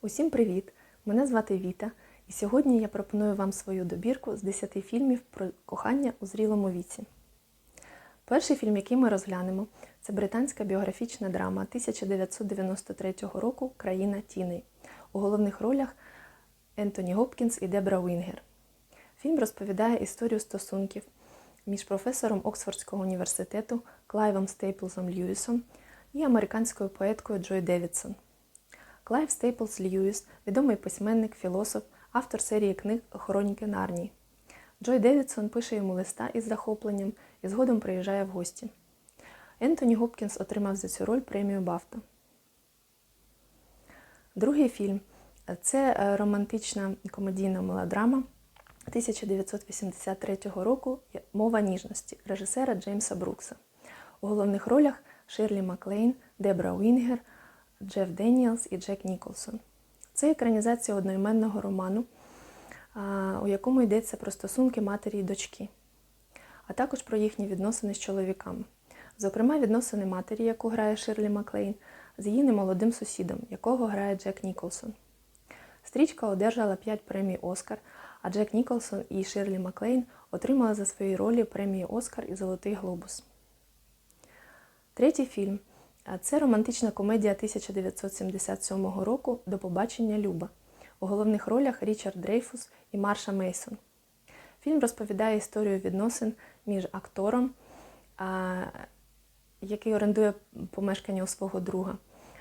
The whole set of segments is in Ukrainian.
Усім привіт! Мене звати Віта, і сьогодні я пропоную вам свою добірку з 10 фільмів про кохання у зрілому віці. Перший фільм, який ми розглянемо, це британська біографічна драма 1993 року Країна тіней. У головних ролях Ентоні Гопкінс і Дебра Уінгер. Фільм розповідає історію стосунків між професором Оксфордського університету Клайвом Стейплзом Льюісом і американською поеткою Джой Девідсон. Клайв Стейплс Льюіс, відомий письменник, філософ, автор серії книг Хроніки Нарнії. Джой Девідсон пише йому листа із захопленням і згодом приїжджає в гості. Ентоні Гопкінс отримав за цю роль премію Бафта. Другий фільм це е, романтична комедійна мелодрама 1983 року Мова ніжності режисера Джеймса Брукса. У головних ролях Ширлі Маклейн, Дебра Уінгер, Джеф Деніелс і Джек Ніколсон. Це екранізація одноіменного роману, у якому йдеться про стосунки матері і дочки, а також про їхні відносини з чоловіками. Зокрема, відносини матері, яку грає Ширлі Маклейн, з її немолодим сусідом, якого грає Джек Ніколсон. Стрічка одержала 5 премій Оскар, а Джек Ніколсон і Ширлі Маклейн отримали за свої ролі премії Оскар і Золотий Глобус. Третій фільм це романтична комедія 1977 року До побачення Люба. У головних ролях Річард Дрейфус і Марша Мейсон. Фільм розповідає історію відносин між актором, який орендує помешкання у свого друга,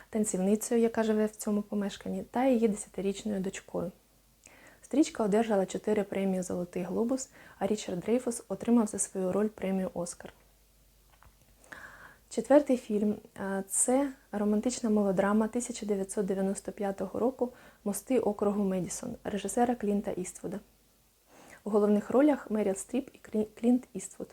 танцівницею, яка живе в цьому помешканні, та її десятирічною дочкою. Стрічка одержала 4 премії Золотий Глобус, а Річард Дрейфус отримав за свою роль премію Оскар. Четвертий фільм це романтична мелодрама 1995 року Мости округу Медісон режисера Клінта Іствуда. У головних ролях Меріл Стріп і Клінт Іствуд.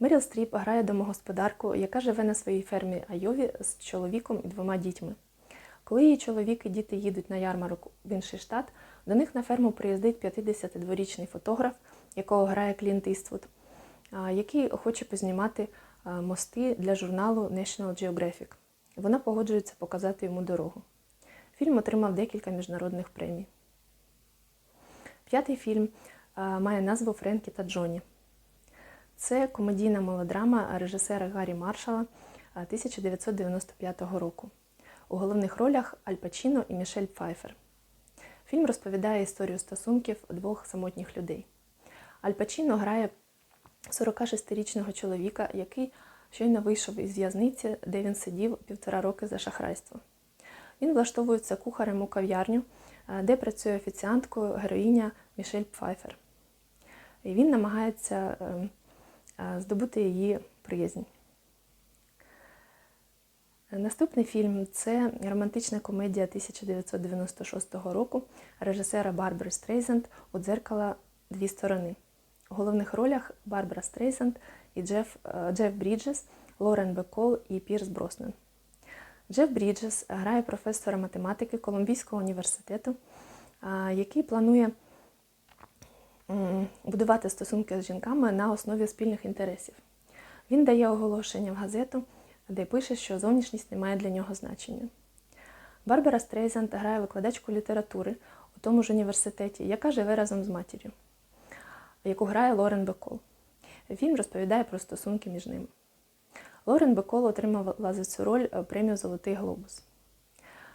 Меріл Стріп грає домогосподарку, яка живе на своїй фермі Айові з чоловіком і двома дітьми. Коли її чоловік і діти їдуть на ярмарок в інший штат, до них на ферму приїздить 52-річний фотограф, якого грає Клінт Іствуд який хоче познімати мости для журналу National Geographic. Вона погоджується показати йому дорогу. Фільм отримав декілька міжнародних премій. П'ятий фільм має назву Френкі та Джоні. Це комедійна мелодрама режисера Гаррі Маршала 1995 року. У головних ролях Аль Пачіно і Мішель Пфайфер. Фільм розповідає історію стосунків двох самотніх людей. Аль Пачіно грає 46-річного чоловіка, який щойно вийшов із в'язниці, де він сидів півтора роки за шахрайство. Він влаштовується кухарем у кав'ярню, де працює офіціанткою героїня Мішель Пфайфер. І він намагається здобути її приязнь. Наступний фільм це романтична комедія 1996 року режисера Барбари Стрейзенд у дзеркала дві сторони. У головних ролях Барбара Стрейсенд і Джеф, Джеф Бріджес, Лорен Бекол і Пірс Броснен. Джеф Бріджес грає професора математики Колумбійського університету, який планує будувати стосунки з жінками на основі спільних інтересів. Він дає оголошення в газету, де пише, що зовнішність не має для нього значення. Барбара Стрейзенд грає викладачку літератури у тому ж університеті, яка живе разом з матір'ю яку грає Лорен Бекол. Фільм розповідає про стосунки між ними. Лорен Бекол отримала за цю роль е, премію Золотий Глобус.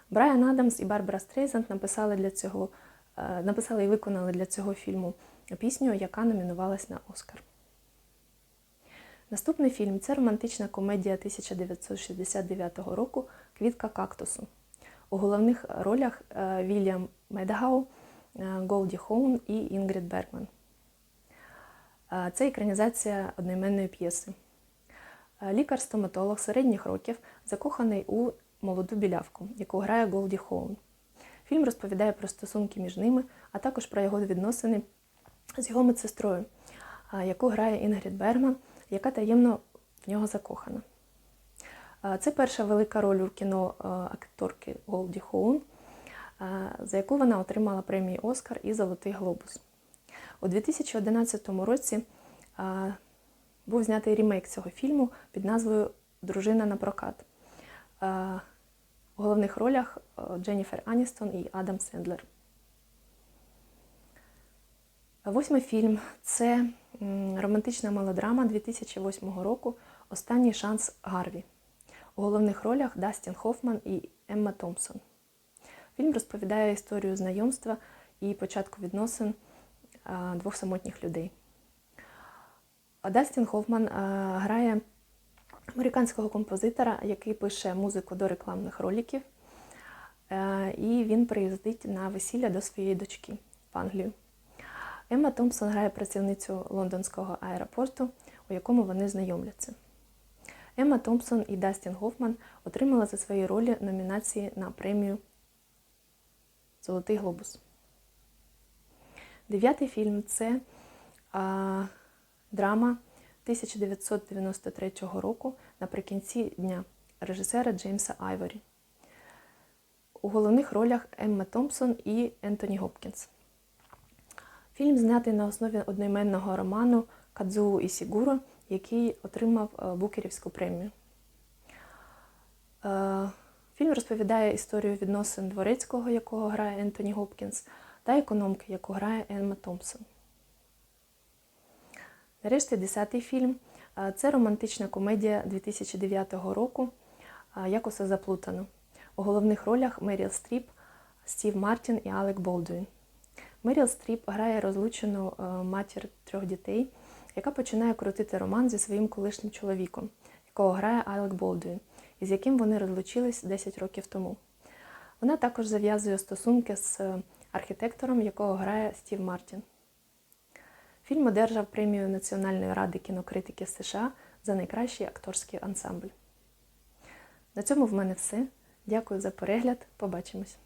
Брайан Адамс і Барбара Стрейзанд написали для цього, е, написали і виконали для цього фільму пісню, яка номінувалась на Оскар. Наступний фільм це романтична комедія 1969 року Квітка кактусу. У головних ролях е, Вільям Медгау, Голді Хоун і Інгрід Бергман. Це екранізація одноіменної п'єси. Лікар-стоматолог середніх років закоханий у молоду білявку, яку грає Голді Хоун. Фільм розповідає про стосунки між ними, а також про його відносини з його медсестрою, яку грає Інгрід Бергман, яка таємно в нього закохана. Це перша велика роль у кіно акторки Голді Хоун, за яку вона отримала премію Оскар і Золотий Глобус. У 2011 році а, був знятий ремейк цього фільму під назвою Дружина на прокат. А, у головних ролях е, Дженніфер Аністон і Адам Сендлер. Восьмий фільм це романтична мелодрама 2008 року Останній шанс Гарві. У головних ролях Дастін Хоффман і Емма Томпсон. Фільм розповідає історію знайомства і початку відносин двох самотніх людей. Дастін Хоффман грає американського композитора, який пише музику до рекламних роликів, Е, і він приїздить на весілля до своєї дочки в Англію. Емма Томпсон грає працівницю лондонського аеропорту, у якому вони знайомляться. Емма Томпсон і Дастін Гофман отримали за свої ролі номінації на премію Золотий глобус. Дев'ятий фільм це а, драма 1993 року наприкінці дня режисера Джеймса Айворі. У головних ролях Емма Томпсон і Ентоні Гопкінс. Фільм знятий на основі одноіменного роману Кадзуу Ісігуро, який отримав е, Букерівську премію. Е, Фільм розповідає історію відносин дворецького, якого грає Ентоні Гопкінс, та економки, яку грає Емма Томпсон. Нарешті, десятий фільм це романтична комедія 2009 року Як усе заплутано. У головних ролях Меріл Стріп, Стів Мартін і Алек Болдуін. Меріл Стріп грає розлучену матір трьох дітей, яка починає крутити роман зі своїм колишнім чоловіком, якого грає Алек Болдуін, із яким вони розлучились 10 років тому. Вона також зав'язує стосунки з архітектором, якого грає Стів Мартін. Фільм одержав премію Національної ради кінокритики США за найкращий акторський ансамбль. На цьому в мене все. Дякую за перегляд. Побачимось!